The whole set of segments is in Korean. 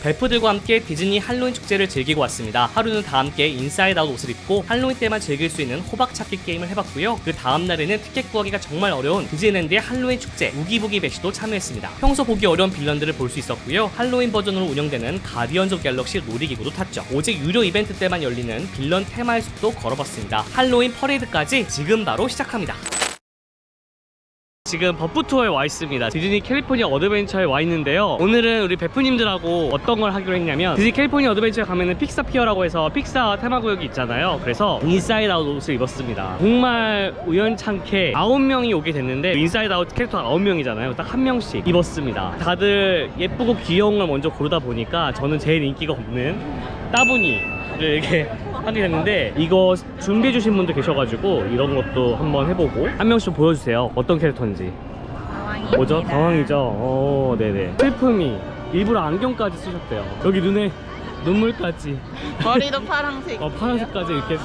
베프들과 함께 디즈니 할로윈 축제를 즐기고 왔습니다. 하루는 다 함께 인사이드 아웃 옷을 입고 할로윈 때만 즐길 수 있는 호박 찾기 게임을 해봤고요. 그 다음 날에는 티켓 구하기가 정말 어려운 디즈니랜드의 할로윈 축제 우기부기 배시도 참여했습니다. 평소 보기 어려운 빌런들을 볼 수 있었고요. 할로윈 버전으로 운영되는 가디언즈 갤럭시 놀이기구도 탔죠. 오직 유료 이벤트 때만 열리는 빌런 테마의 숲도 걸어봤습니다. 할로윈 퍼레이드까지 지금 바로 시작합니다. 지금 버프 투어에 와 있습니다. 디즈니 캘리포니아 어드벤처에 와 있는데요. 오늘은 우리 베프님들하고 어떤 걸 하기로 했냐면 디즈니 캘리포니아 어드벤처에 가면은 픽사 피어라고 해서 픽사 테마구역이 있잖아요. 그래서 인사이드 아웃 옷을 입었습니다. 정말 우연찮게 9명이 오게 됐는데 인사이드 아웃 캐릭터가 9명이잖아요. 딱 한 명씩 입었습니다. 다들 예쁘고 귀여운 걸 먼저 고르다 보니까 저는 제일 인기가 없는 따분이 를 이렇게 하게 됐는데 이거 준비해 주신 분들 계셔가지고 이런 것도 한번 해보고 한 명씩 좀 보여주세요. 어떤 캐릭터인지. 뭐죠? 당황이죠? 어 네네. 슬픔이 일부러 안경까지 쓰셨대요. 여기 눈에 눈물까지. 머리도 파란색. 어, 파란색까지 이렇게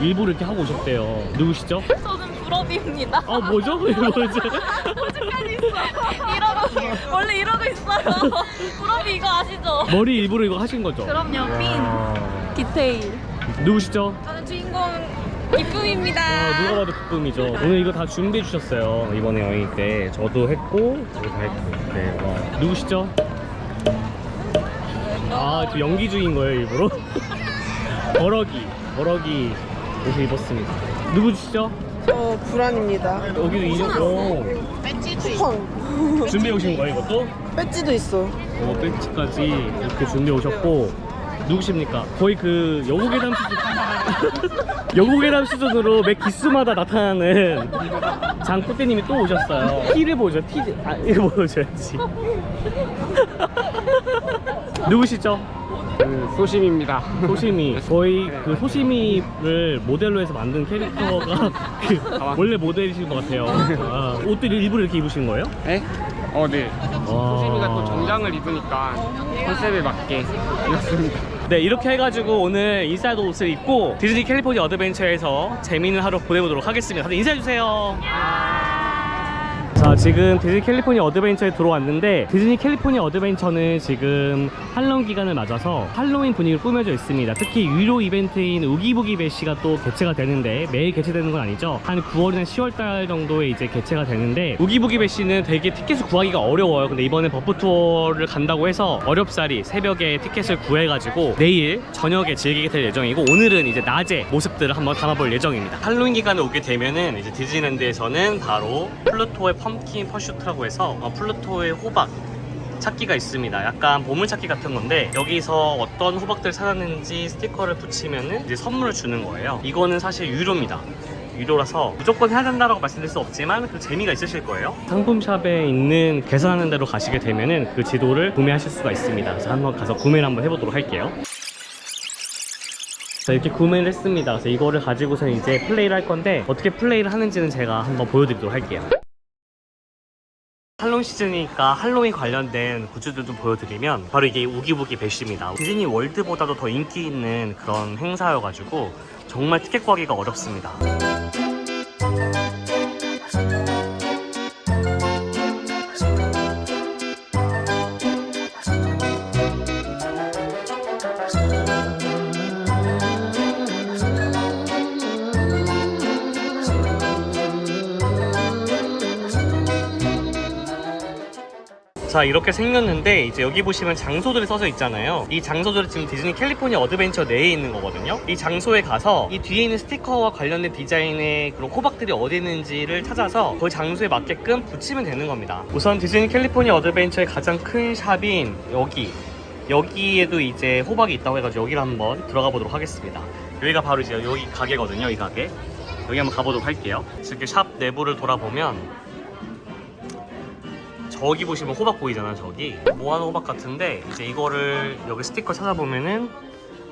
일부러 이렇게 하고 오셨대요. 누구시죠? 저는 불업입니다 아 뭐죠? 이거 뭐죠? 호주까지 있어 이러고 원래 이러고 있어요 불업이 이거 아시죠? 머리 일부러 이거 하신 거죠? 그럼요 핀 와. 디테일 누구시죠? 저는 주인공 기쁨입니다 아, 누가 봐도 기쁨이죠. 오늘 이거 다 준비해 주셨어요. 이번에 여행 때 저도 했고 저도 다 했고. 네, 와. 누구시죠? 아, 지금 연기 중인 거예요, 일부러? 버럭이, 버럭이 옷을 입었습니다. 누구시죠? 저 불안입니다. 여기도 인형, 오. 펑. 준비해 오신 거예요, 이것도? 배지도 있어. 어, 벤치까지 이렇게 준비해 오셨고 누구십니까? 거의 그 여고괴담 수준 여고괴담 수준으로 매 기수마다 나타나는 장꾸대님이 또 오셨어요. 티를 보죠. 티. 아 이거 보여줘야지. 누구시죠? 그 소심입니다. 소심이. 저희 그 소심이를 모델로 해서 만든 캐릭터가 그 원래 모델이신 것 같아요. 아, 옷들 일부러 이렇게 입으신 거예요? 네? 어, 네. 와. 소심이가 또 정장을 입으니까 컨셉에 맞게 입었습니다. 네 이렇게 해가지고 오늘 인사이드 옷을 입고 디즈니 캘리포니아 어드벤처에서 재미있는 하루 보내보도록 하겠습니다 다들 인사해주세요 자 지금 디즈니 캘리포니아 어드벤처에 들어왔는데 디즈니 캘리포니아 어드벤처는 지금 할로윈 기간을 맞아서 할로윈 분위기로 꾸며져 있습니다. 특히 유료 이벤트인 우기부기 배시가 또 개최가 되는데 매일 개최되는 건 아니죠. 한 9월이나 10월 달 정도에 이제 개최가 되는데 우기부기 배시는 되게 티켓을 구하기가 어려워요. 근데 이번에 버프 투어를 간다고 해서 어렵사리 새벽에 티켓을 구해가지고 내일 저녁에 즐기게 될 예정이고 오늘은 이제 낮에 모습들을 한번 담아볼 예정입니다. 할로윈 기간에 오게 되면은 이제 디즈니랜드에서는 바로 플루토의 펌킨 퍼슈트라고 해서 어, 플루토의 호박 찾기가 있습니다. 약간 보물찾기 같은 건데 여기서 어떤 호박들 찾았는지 스티커를 붙이면은 이제 선물을 주는 거예요. 이거는 사실 유료입니다. 유료라서 무조건 해야 된다라고 말씀드릴 수 없지만 그 재미가 있으실 거예요. 상품샵에 있는 계산하는 대로 가시게 되면은 그 지도를 구매하실 수가 있습니다. 그래서 한번 가서 구매를 한번 해보도록 할게요. 자 이렇게 구매를 했습니다. 그래서 이거를 가지고서 이제 플레이를 할 건데 어떻게 플레이를 하는지는 제가 한번 보여드리도록 할게요. 할로윈 시즌이니까 할로윈 관련된 굿즈들 좀 보여드리면 바로 이게 우기부기 배쉬입니다. 디즈니 월드보다도 더 인기 있는 그런 행사여가지고 정말 티켓 구하기가 어렵습니다. 자 이렇게 생겼는데 이제 여기 보시면 장소들이 써져 있잖아요. 이 장소들은 지금 디즈니 캘리포니아 어드벤처 내에 있는 거거든요. 이 장소에 가서 이 뒤에 있는 스티커와 관련된 디자인의 그런 호박들이 어디 있는지를 찾아서 그 장소에 맞게끔 붙이면 되는 겁니다. 우선 디즈니 캘리포니아 어드벤처의 가장 큰 샵인 여기. 여기에도 이제 호박이 있다고 해가지고 여기를 한번 들어가 보도록 하겠습니다. 여기가 바로 이제 여기 가게거든요 이 가게. 여기 한번 가보도록 할게요. 이렇게 샵 내부를 돌아보면 저기 보시면 호박 보이잖아 저기 모아나 호박 같은데 이제 이거를 여기 스티커 찾아보면은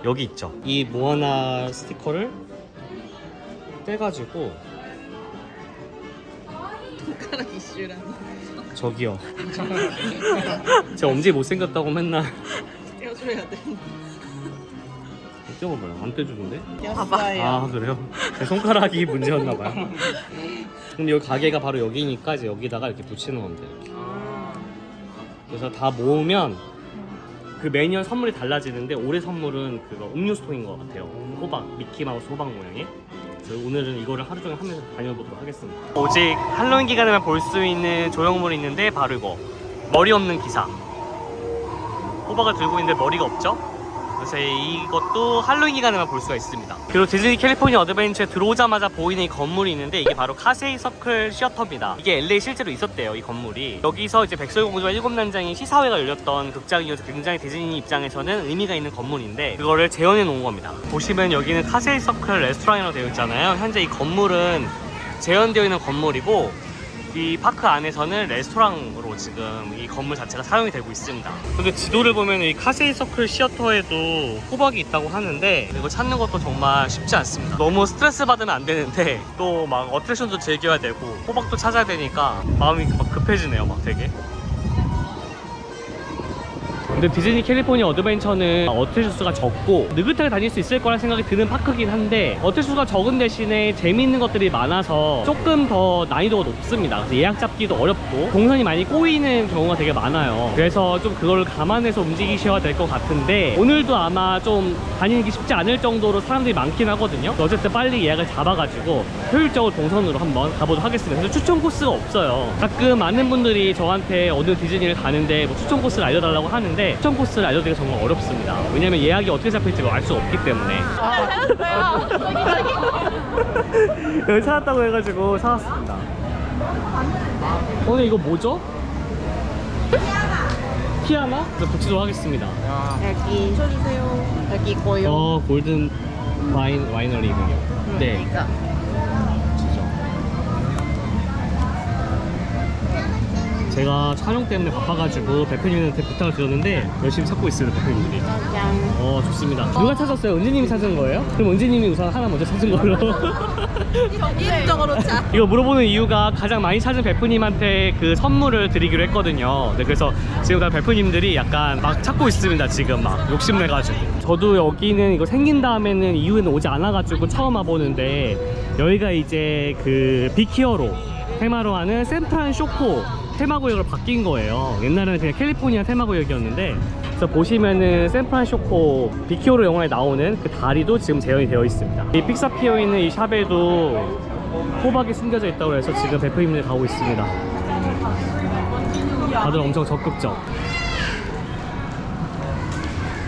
여기 있죠 이 모아나 스티커를 떼가지고 손가락 이슈라니 저기요 제 엄지 못생겼다고 맨날 떼어줘야 돼 떼어봐요 안 떼주는데? 였어요. 아 그래요? 제 손가락이 문제였나봐요 근데 여기 가게가 바로 여기니까 이제 여기다가 이렇게 붙이는 겁니다 이렇게. 그래서 다 모으면 그 매년 선물이 달라지는데 올해 선물은 그거 음료수통인 것 같아요. 호박 미키마우스 호박 모양의. 오늘은 이거를 하루 종일 하면서 다녀보도록 하겠습니다. 오직 할로윈 기간에만 볼 수 있는 조형물이 있는데 바로 이거 머리 없는 기사. 호박을 들고 있는데 머리가 없죠? 그래서 이것도 할로윈 기간에만 볼 수가 있습니다. 그리고 디즈니 캘리포니아 어드벤처에 들어오자마자 보이는 이 건물이 있는데 이게 바로 카세이 서클 시어터입니다. 이게 LA 실제로 있었대요, 이 건물이. 여기서 이제 백설공주와 일곱 난장의 시사회가 열렸던 극장이어서 굉장히 디즈니 입장에서는 의미가 있는 건물인데 그거를 재현해 놓은 겁니다. 보시면 여기는 카세이 서클 레스토랑이라고 되어 있잖아요. 현재 이 건물은 재현되어 있는 건물이고 이 파크 안에서는 레스토랑으로 지금 이 건물 자체가 사용이 되고 있습니다. 근데 지도를 보면 이 카세이 서클 시어터에도 호박이 있다고 하는데 이거 찾는 것도 정말 쉽지 않습니다. 너무 스트레스 받으면 안 되는데 또 막 어트랙션도 즐겨야 되고 호박도 찾아야 되니까 마음이 막 급해지네요, 막 되게. 근데 디즈니 캘리포니아 어드벤처는 어트랙션 수가 적고 느긋하게 다닐 수 있을 거라 생각이 드는 파크긴 한데 어트랙션 수가 적은 대신에 재미있는 것들이 많아서 조금 더 난이도가 높습니다. 그래서 예약 잡기도 어렵고 동선이 많이 꼬이는 경우가 되게 많아요. 그래서 좀 그걸 감안해서 움직이셔야 될 것 같은데 오늘도 아마 좀 다니기 쉽지 않을 정도로 사람들이 많긴 하거든요. 어쨌든 빨리 예약을 잡아가지고 효율적으로 동선으로 한번 가보도록 하겠습니다. 그래서 추천 코스가 없어요. 가끔 많은 분들이 저한테 어느 디즈니를 가는데 뭐 추천 코스를 알려달라고 하는데 추천 코스를 알려드리기가 정말 어렵습니다. 왜냐면 예약이 어떻게 잡힐지 알수 없기 때문에. 여기 찾았다고 해가지고 사왔습니다. 오늘 이거 뭐죠? 피아나? 그래서 붙이도록 하겠습니다. 여기. 여기 있고요. 어 골든 와인 와이너리군요. 네. 그러니까. 제가 촬영 때문에 바빠가지고 대표님한테 부탁을 드렸는데 열심히 찾고 있어요 대표님들이. 짠. 어 좋습니다. 누가 찾았어요? 은지님이 찾은 거예요? 그럼 은지님이 우선 하나 먼저 찾은 걸로. 이름적으로 자. 이거 물어보는 이유가 가장 많이 찾은 베프님한테 그 선물을 드리기로 했거든요. 네, 그래서 지금 다 베프님들이 약간 막 찾고 있습니다. 지금 막 욕심내가지고. 저도 여기는 이거 생긴 다음에는 이후에는 오지 않아가지고 처음 와보는데 여기가 이제 그 빅히어로 테마로 하는 샌프란 쇼코 테마구역으로 바뀐 거예요. 옛날에는 그냥 캘리포니아 테마구역이었는데 그래서 보시면은 샌프란 쇼코 빅히어로 영화에 나오는 그 다리도 지금 재현이 되어 있습니다. 이 픽사피어에 있는 이 샵에도 호박이 숨겨져 있다고 해서 지금 대표님들 가고 있습니다. 다들 엄청 적극적.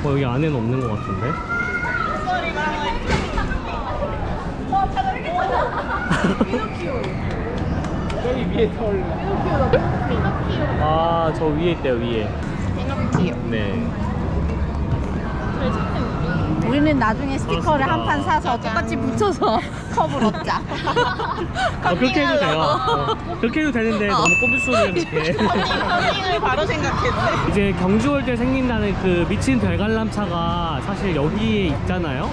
어, 여기 안에는 없는 것 같은데? 위에 털. 아, 저 위에 있대요, 위에. 피노키오. 네. 우리는 나중에 스티커를 그렇습니다. 한 판 사서 똑같이 붙여서 컵을 얻자. 어, 그렇게 해도 돼요. 어, 그렇게 해도 되는데 너무 꼼수를 이렇게. 커밍을 바로 생각했네. 이제 경주월드에 생긴다는 그 미친 별관람차가 사실 여기에 있잖아요.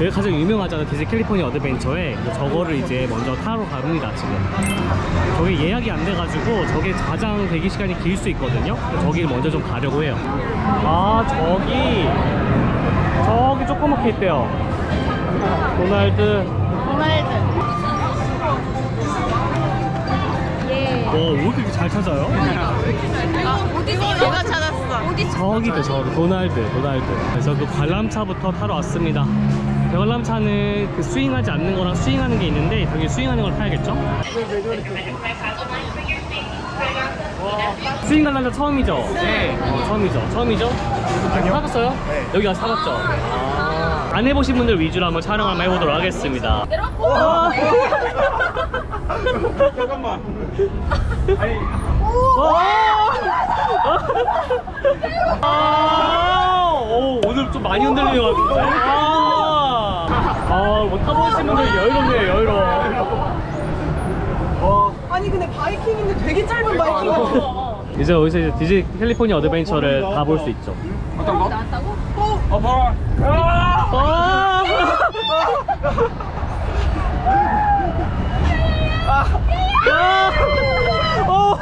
그게 가장 유명하잖아요. 디즈니 캘리포니아 어드벤처에. 저거를 이제 먼저 타러 갑니다, 지금. 저게 예약이 안 돼가지고 저게 가장 대기 시간이 길 수 있거든요. 저기를 먼저 좀 가려고 해요. 아, 저기. 저기 조그맣게 있대요. 도날드. 도날드. 예. 오, 왜 이렇게 잘 찾아요? 어디 있어? 내가 찾았어. 어디 있어? 저기 있대 저기 도날드 도날드 그래서 그 관람차부터 타러 왔습니다 그 관람차는 그 스윙하지 않는 거랑 스윙하는 게 있는데 당연히 스윙하는 걸 타야겠죠? 스윙 관람차 처음이죠? 네. 어, 처음이죠 처음이죠? 아니요 사봤어요? 네 여기 가서 사봤죠? 아. 안 해보신 분들 위주로 한번 촬영 한번 해보도록 하겠습니다 잠깐만. 아니, 아, 오, 오늘 좀 많이 흔들리는 것 같은데? 아, 아, 뭐 타보신 분들 여유롭네요, 여유로워. 아니 근데 바이킹인데 되게 짧은 바이킹. 이제 여기서 이제 디즈니 캘리포니아 어드벤처를 가볼 수 있죠. 어떤 거? 나왔다고? 어, 봐봐. 아! 아! 어!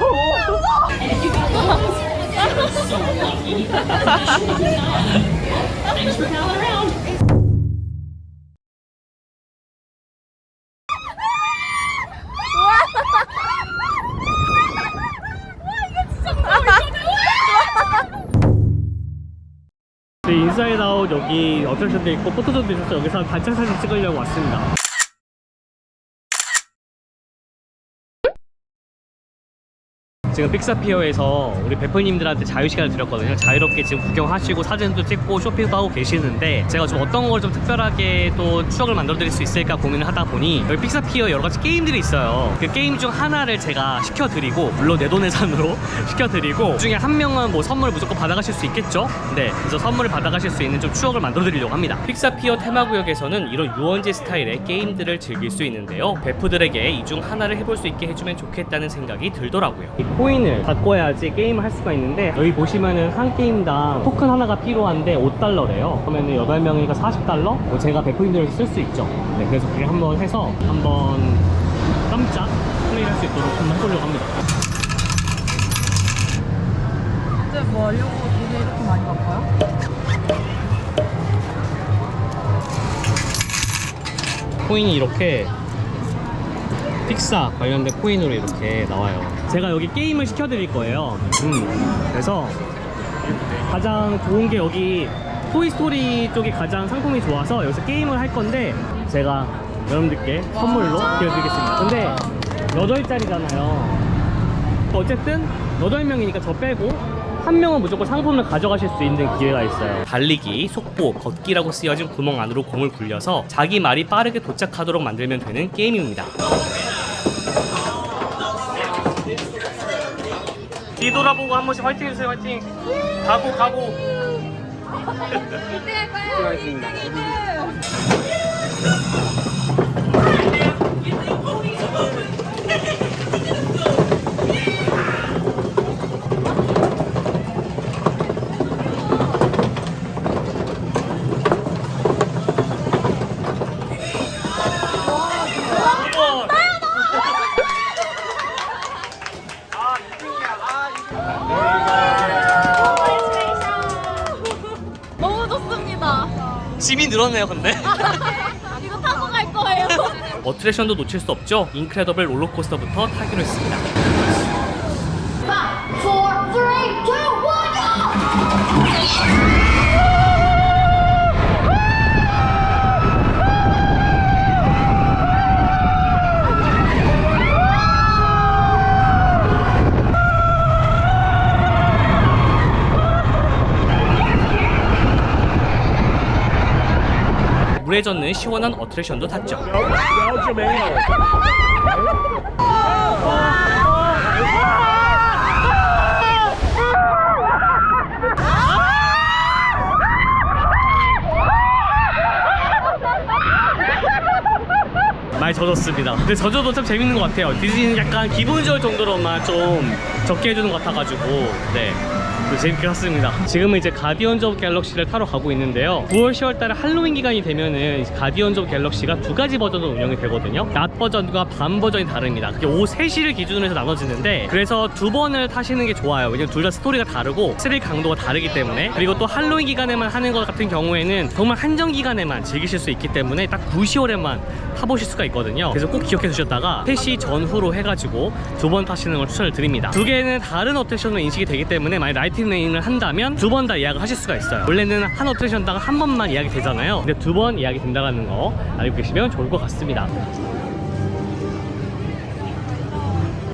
인사이드 아 여기 어트랙션도 있고 포토존도 있어서 여기서 단체 사진 찍으려고 왔습니다. 지금 픽사피어에서 우리 베프님들한테 자유시간을 드렸거든요. 자유롭게 지금 구경하시고 사진도 찍고 쇼핑도 하고 계시는데 제가 좀 어떤 걸 좀 특별하게 또 추억을 만들어 드릴 수 있을까 고민을 하다 보니 여기 픽사피어 여러 가지 게임들이 있어요. 그 게임 중 하나를 제가 시켜드리고 물론 내돈내산으로 시켜드리고 그 중에 한 명은 뭐 선물 무조건 받아가실 수 있겠죠? 네, 그래서 선물을 받아가실 수 있는 좀 추억을 만들어 드리려고 합니다. 픽사피어 테마구역에서는 이런 유원지 스타일의 게임들을 즐길 수 있는데요. 베프들에게 이 중 하나를 해볼 수 있게 해주면 좋겠다는 생각이 들더라고요. 이 코인을 바꿔야지 게임을 할 수가 있는데 여기 보시면은 한 게임당 토큰 하나가 필요한데 5달러래요. 그러면은 8명이니까 40달러? 뭐 제가 베프님들 쓸수 있죠. 네, 그래서 그게 한번 해서 한번 깜짝 플레이할 수 있도록 한번 해보려고 합니다. 근데 뭐 하려고 돈을 이렇게 많이 바꿔요? 코인이 이렇게 픽사 관련된 코인으로 이렇게 나와요. 제가 여기 게임을 시켜드릴 거예요. 음, 그래서 가장 좋은 게 여기 토이스토리 쪽이 가장 상품이 좋아서 여기서 게임을 할 건데 제가 여러분들께 선물로 드려드리겠습니다. 근데 8짜리잖아요. 어쨌든 8명이니까 저 빼고 한 명은 무조건 상품을 가져가실 수 있는 기회가 있어요. 달리기, 속보, 걷기라고 쓰여진 구멍 안으로 공을 굴려서 자기 말이 빠르게 도착하도록 만들면 되는 게임입니다. 뒤돌아보고 한 번씩 화이팅 해주세요, 화이팅! 가고, 가고! 너무 짐이 늘었네요, 근데. 이거 타고 갈 거예요. 어트랙션도 놓칠 수 없죠. 인크레더블 롤러코스터부터 타기로 했습니다. four, three, two, one, go! 젖는 시원한 어트랙션도 탔죠. 많이 젖었습니다. 근데 젖어도 참 재밌는 것 같아요. 디즈니는 약간 기본적일 정도로만 좀 적게 해주는 것 같아가지고 네. 네, 재밌게 탔습니다. 지금은 이제 가디언즈 오브 갤럭시를 타러 가고 있는데요. 9월, 10월 달에 할로윈 기간이 되면은 가디언즈 오브 갤럭시가 두 가지 버전으로 운영이 되거든요. 낮 버전과 밤 버전이 다릅니다. 그게 오후 3시를 기준으로 해서 나눠지는데 그래서 두 번을 타시는 게 좋아요. 왜냐면 둘 다 스토리가 다르고 스릴 강도가 다르기 때문에 그리고 또 할로윈 기간에만 하는 것 같은 경우에는 정말 한정 기간에만 즐기실 수 있기 때문에 딱 9, 10월에만 타보실 수가 있거든요. 그래서 꼭 기억해 두셨다가 3시 전후로 해가지고 두 번 타시는 걸 추천을 드립니다. 두 개는 다른 어트랙션으로 인식이 되기 때문에 만약 라이팅 레인을 한다면 두 번 다 예약을 하실 수가 있어요. 원래는 한 어트랙션당 한 번만 예약이 되잖아요. 근데 두 번 예약이 된다는 거 알고 계시면 좋을 것 같습니다.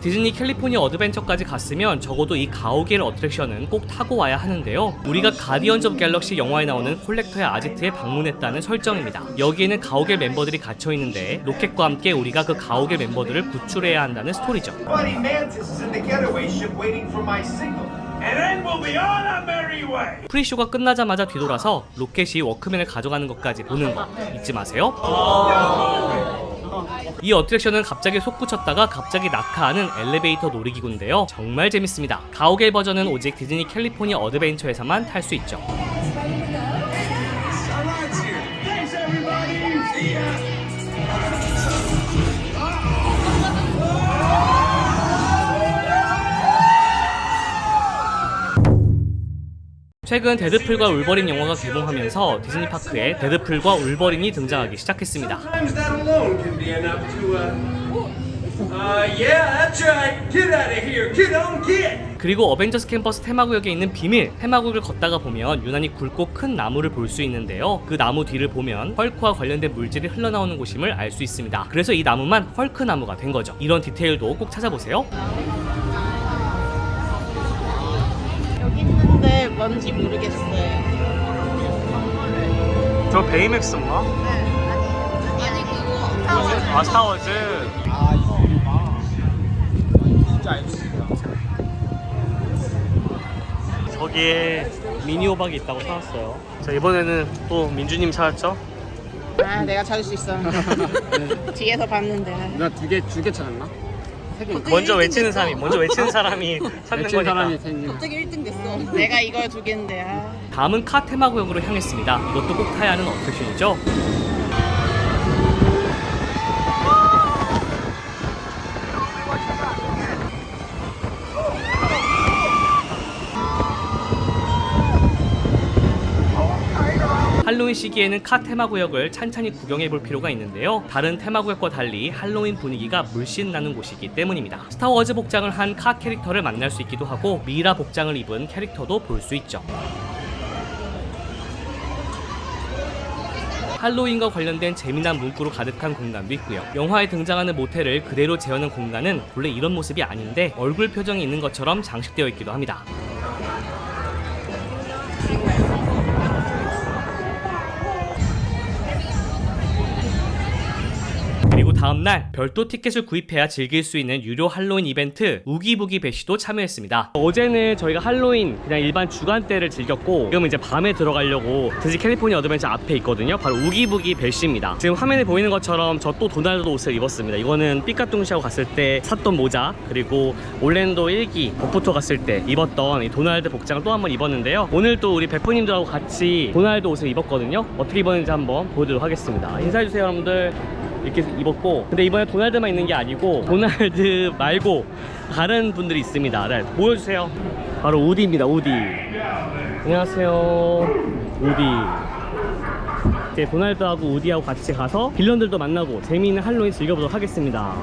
디즈니 캘리포니아 어드벤처까지 갔으면 적어도 이 가오갤 어트랙션은 꼭 타고 와야 하는데요. 우리가 가디언즈 오브 갤럭시 영화에 나오는 콜렉터의 아지트에 방문했다는 설정입니다. 여기에는 가오갤 멤버들이 gat혀 있는데 로켓과 함께 우리가 그 가오갤 멤버들을 구출해야 한다는 스토리죠. 프리쇼가 끝나자마자 뒤돌아서 로켓이 워크맨을 가져가는 것까지 보는 거 잊지 마세요. 이 어트랙션은 갑자기 솟구쳤다가 갑자기 낙하하는 엘리베이터 놀이기구인데요. 정말 재밌습니다. 가오갤 버전은 오직 디즈니 캘리포니아 어드벤처에서만 탈 수 있죠. 최근 데드풀과 울버린 영화가 개봉하면서 디즈니 파크에 데드풀과 울버린이 등장하기 시작했습니다. 그리고 어벤져스 캠퍼스 테마구역에 있는 비밀 테마구역을 걷다가 보면 유난히 굵고 큰 나무를 볼 수 있는데요. 그 나무 뒤를 보면 헐크와 관련된 물질이 흘러나오는 곳임을 알 수 있습니다. 그래서 이 나무만 헐크 나무가 된 거죠. 이런 디테일도 꼭 찾아보세요 뭔지 모르겠어요. 저 베이맥스인가? 아니 그거 아 스타워즈 저기에 미니 호박이 있다고 사왔어요 자 이번에는 또 민주님 찾았죠? 아 내가 찾을 수 있어. 뒤에서 봤는데. 나두개두 개 찾았나? 세 개. 먼저 외치는 사람이 먼저 외치는 사람이 찾는 거니까 사람이 생긴. 갑자기 1등 됐어. 내가 이거 두 개인데. 아. 다음은 카 테마구역으로 향했습니다 이것도 꼭 타야 하는 어트랙션이죠 시기에는 카 테마구역을 찬찬히 구경해 볼 필요가 있는데요. 다른 테마구역과 달리 할로윈 분위기가 물씬 나는 곳이기 때문입니다. 스타워즈 복장을 한 카 캐릭터를 만날 수 있기도 하고 미라 복장을 입은 캐릭터도 볼 수 있죠. 할로윈과 관련된 재미난 문구로 가득한 공간도 있고요. 영화에 등장하는 모텔을 그대로 재현한 공간은 원래 이런 모습이 아닌데 얼굴 표정이 있는 것처럼 장식되어 있기도 합니다. 그리고 다음날 별도 티켓을 구입해야 즐길 수 있는 유료 할로윈 이벤트 우기부기 배시도 참여했습니다. 어제는 저희가 할로윈 그냥 일반 주간 때를 즐겼고 지금 이제 밤에 들어가려고 디즈 캘리포니아 어드벤처 앞에 있거든요. 바로 우기부기 배시입니다. 지금 화면에 보이는 것처럼 저 또 도날드 옷을 입었습니다. 이거는 삐까뚱시하고 갔을 때 샀던 모자 그리고 올랜도 1기 버프토 갔을 때 입었던 이 도날드 복장을 또 한번 입었는데요. 오늘 또 우리 베프님들하고 같이 도날드 옷을 입었거든요. 어떻게 입었는지 한번 보여드리도록 하겠습니다. 인사해주세요 여러분들. 이렇게 입었고 근데 이번에 도날드만 있는 게 아니고 도날드 말고 다른 분들이 있습니다. 네, 보여주세요. 바로 우디입니다 우디. 안녕하세요. 우디. 이제 도날드하고 우디하고 같이 가서 빌런들도 만나고 재미있는 할로윈 즐겨보도록 하겠습니다.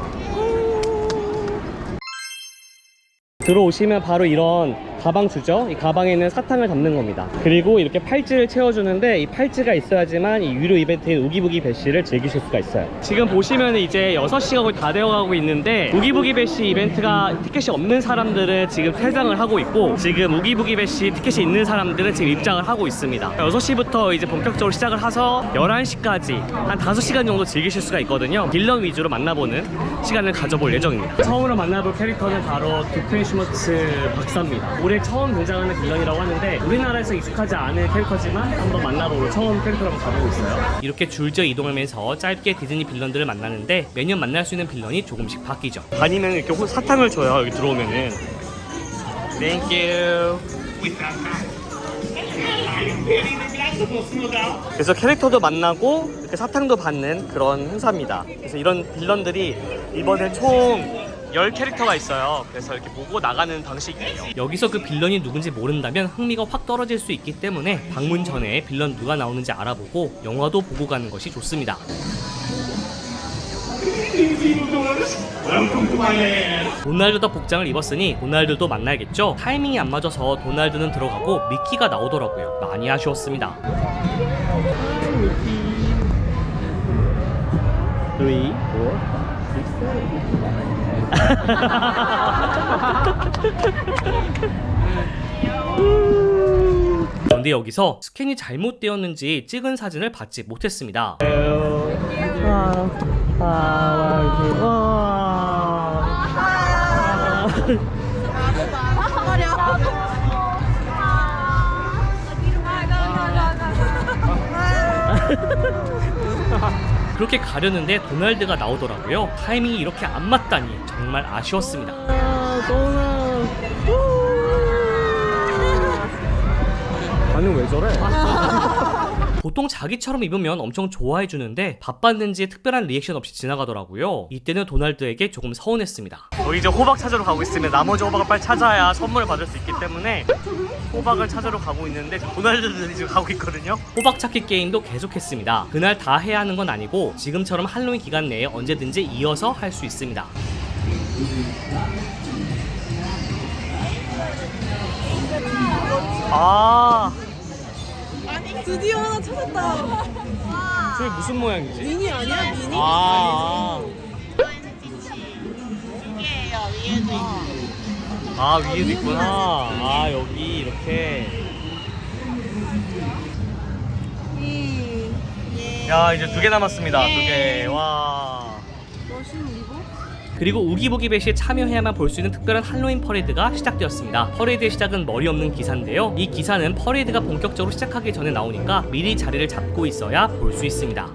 들어오시면 바로 이런 가방 주죠. 이 가방에는 사탕을 담는 겁니다. 그리고 이렇게 팔찌를 채워주는데 이 팔찌가 있어야지만 이 유료 이벤트인 우기부기 배시를 즐기실 수가 있어요. 지금 보시면 이제 6시가 거의 다 되어가고 있는데 우기부기 배시 이벤트가 티켓이 없는 사람들은 지금 퇴장을 하고 있고 지금 우기부기 배시 티켓이 있는 사람들은 지금 입장을 하고 있습니다. 6시부터 이제 본격적으로 시작을 해서 11시까지 한 5시간 정도 즐기실 수가 있거든요. 빌런 위주로 만나보는 시간을 가져볼 예정입니다. 처음으로 만나볼 캐릭터는 바로 두펜 슈머츠 박사입니다. 올해 처음 등장하는 빌런이라고 하는데 우리나라에서 익숙하지 않은 캐릭터지만 한번 만나보고 처음 캐릭터라고 가보고 있어요. 이렇게 줄지어 이동하면서 짧게 디즈니 빌런들을 만나는데 매년 만날 수 있는 빌런이 조금씩 바뀌죠. 다니면 이렇게 호- 사탕을 줘요. 여기 들어오면은. 땡큐. 그래서 캐릭터도 만나고 이렇게 사탕도 받는 그런 행사입니다. 그래서 이런 빌런들이 이번에 총 10캐릭터가 있어요. 그래서 이렇게 보고 나가는 방식이에요. 여기서 그 빌런이 누군지 모른다면 흥미가 확 떨어질 수 있기 때문에 방문 전에 빌런 누가 나오는지 알아보고 영화도 보고 가는 것이 좋습니다. 도날드도 복장을 입었으니 도날드도 만나야겠죠? 타이밍이 안 맞아서 도날드는 들어가고 미키가 나오더라고요. 많이 아쉬웠습니다. 3, 4, 그런데 여기서 스캔이 잘못되었는지 찍은 사진을 받지 못했습니다. 그렇게 가려는데 도날드가 나오더라고요. 타이밍이 이렇게 안 맞다니 정말 아쉬웠습니다. 반응 왜 저래? 보통 자기처럼 입으면 엄청 좋아해 주는데 바빴는지 특별한 리액션 없이 지나가더라고요. 이때는 도날드에게 조금 서운했습니다. 저희 이제 호박 찾으러 가고 있으면 나머지 호박을 빨리 찾아야 선물을 받을 수 있기 때문에 호박을 찾으러 가고 있는데 도날드들이 지금 가고 있거든요. 호박 찾기 게임도 계속했습니다. 그날 다 해야 하는 건 아니고 지금처럼 할로윈 기간 내에 언제든지 이어서 할 수 있습니다. 아, 드디어 하나 찾았다. 저게 무슨 모양이지? 미니 아니야? 미니? 아. 아 위에도 있구나. 아 여기 이렇게. 야 이제 두 개 남았습니다. 두 개. 와. 그리고 우기부기 배시에 참여해야만 볼 수 있는 특별한 할로윈 퍼레이드가 시작되었습니다. 퍼레이드의 시작은 머리 없는 기사인데요. 이 기사는 퍼레이드가 본격적으로 시작하기 전에 나오니까 미리 자리를 잡고 있어야 볼 수 있습니다.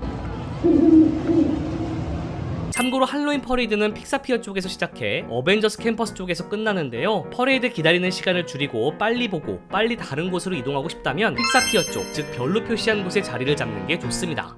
참고로 할로윈 퍼레이드는 픽사피어 쪽에서 시작해 어벤져스 캠퍼스 쪽에서 끝나는데요. 퍼레이드 기다리는 시간을 줄이고 빨리 보고 빨리 다른 곳으로 이동하고 싶다면 픽사피어 쪽, 즉 별로 표시한 곳에 자리를 잡는 게 좋습니다.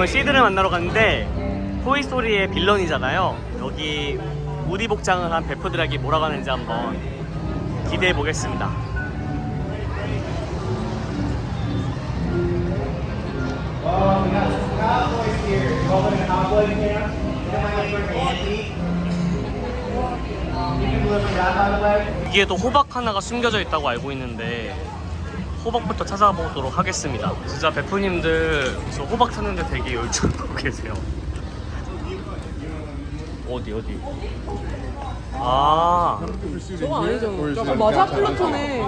다음은 시드를 만나러 갔는데 토이스토리의 빌런이잖아요. 여기 우디 복장을 한 베프들에게 뭐라고 하는지 한번 기대해 보겠습니다. 여기에도 호박 하나가 숨겨져 있다고 알고 있는데 호박부터 찾아보도록 하겠습니다. 진짜 베프님들 저 호박 찾는데 되게 열중하고 계세요. 어디 어디? 아 저거 아니잖아. 저거 맞아 플루톤에.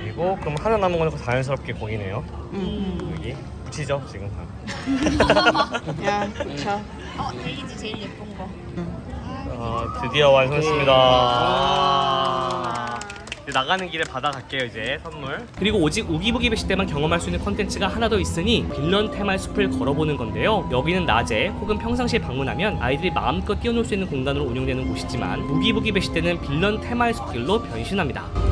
그리고 그럼 하나 남은 거는 자연스럽게 거기네요. 여기 붙이죠 지금 다. 야, 자. 어, 드디어 완성했습니다. 아. 이제 나가는 길에 받아갈게요 이제 선물. 그리고 오직 우기부기 배시 때만 경험할 수 있는 컨텐츠가 하나 더 있으니 빌런 테마의 숲을 걸어보는 건데요. 여기는 낮에 혹은 평상시에 방문하면 아이들이 마음껏 뛰어놀 수 있는 공간으로 운영되는 곳이지만 우기부기 배시 때는 빌런 테마의 숲길로 변신합니다.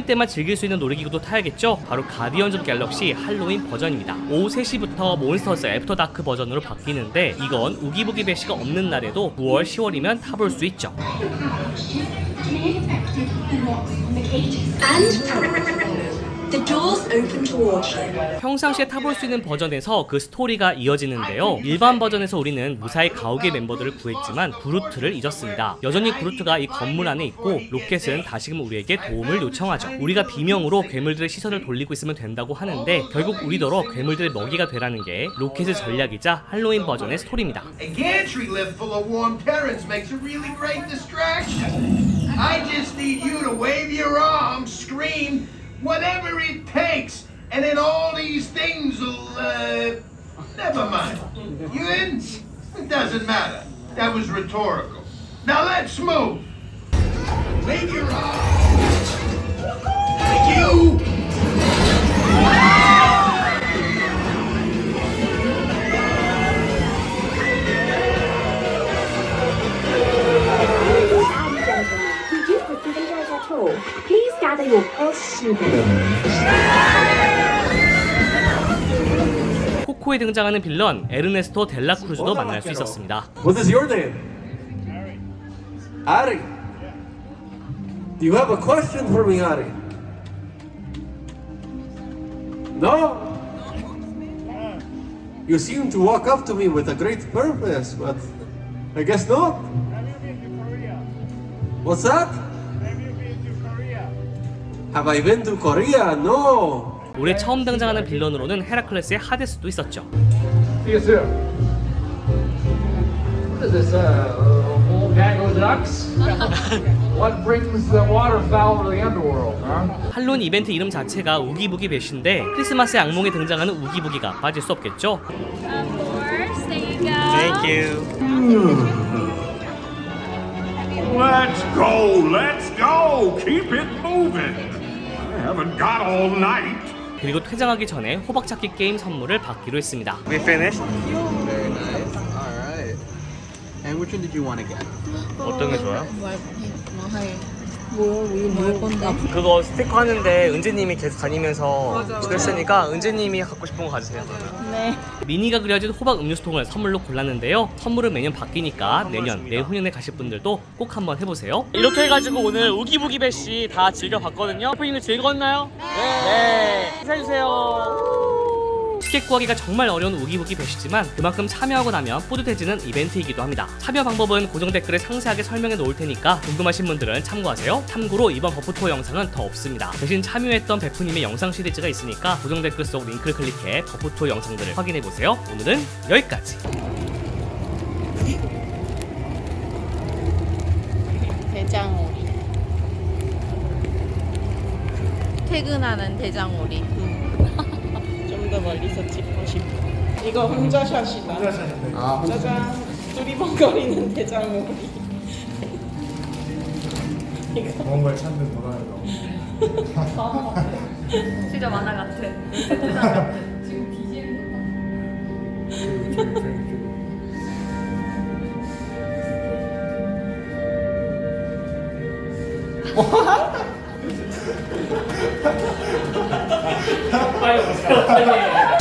할로윈 때만 즐길 수 있는 놀이기구도 타야겠죠? 바로 가디언즈 오브 갤럭시 할로윈 버전입니다. 오후 3시부터 몬스터즈 애프터 다크 버전으로 바뀌는데 이건 우기부기 배시가 없는 날에도 9월, 10월이면 타볼 수 있죠. And the doors open towards you. 평상시에 타볼 수 있는 버전에서 그 스토리가 이어지는데요. 일반 버전에서 우리는 무사히 가오게 멤버들을 구했지만 구루트를 잊었습니다. 여전히 구루트가 이 건물 안에 있고 로켓은 다시금 우리에게 도움을 요청하죠. 우리가 비명으로 괴물들의 시선을 돌리고 있으면 된다고 하는데 결국 우리더러 괴물들의 먹이가 되라는 게 로켓의 전략이자 할로윈 버전의 스토리입니다. A gantry lift full of warm parents makes a really great distraction. I just need you to wave your arms, scream, whatever it takes, and then all these things will, uh, never mind. You in? It doesn't matter. That was rhetorical. Now let's move. Wave your. You! Enjoyed our tour. Please soon. 코코에 등장하는 빌런 에르네스토 델라 크루즈도 만날 수 있었습니다. What is your name? Ari. Do you have a question for me, Ari? No? You seem to walk up to me with a great purpose, but I guess not. What's that? Have I been to Korea? No. 올해 처음 등장하는 빌런으로는 헤라클레스의 하데스도 있었죠. Yes, sir. What is this, uh, old gaggle ducks? what brings the waterfowl to the underworld, huh? 할로윈 이벤트 이름 자체가 우기부기 배시인데 크리스마스의 악몽에 등장하는 우기부기가 빠질 수 없겠죠. Thank you. Let's go, let's go. Keep it moving. Haven't got all night. 그리고 퇴장하기 전에 호박찾기 게임 선물을 받기로 했습니다. We finished. Very nice. All right. And which one did you want to get? 어떤 게 좋아요? 뭘 건데? 그거 스티커 하는데 은재님이 계속 다니면서 그랬으니까 은재님이 갖고 싶은 거 가지세요. 네. 미니가 그려진 호박 음료수통을 선물로 골랐는데요. 선물은 매년 바뀌니까 내년, 내후년에 가실 분들도 꼭 한번 해보세요. 이렇게 해가지고 오늘 우기부기 배씨 다 즐겨봤거든요. 오프닝도 즐거웠나요? 네. 인사해주세요. 티켓 구하기가 정말 어려운 우기부기 배시지만 그만큼 참여하고 나면 뿌듯해지는 이벤트이기도 합니다. 참여 방법은 고정 댓글에 상세하게 설명해 놓을 테니까 궁금하신 분들은 참고하세요. 참고로 이번 버프 투어 영상은 더 없습니다. 대신 참여했던 베프님의 영상 시리즈가 있으니까 고정 댓글 속 링크를 클릭해 버프 투어 영상들을 확인해 보세요. 오늘은 여기까지. 대장오리. 퇴근하는 대장오리. 좀 더 멀리서 찍고 싶어. 이거 혼자 샷이다. 혼자 샷인데. 아, 짜잔. 두리번거리는 대장오리. 뭔가를 찾는 문화예요. 진짜 만화 같아. 세트장 같아. 지금 빨리 오 Yeah.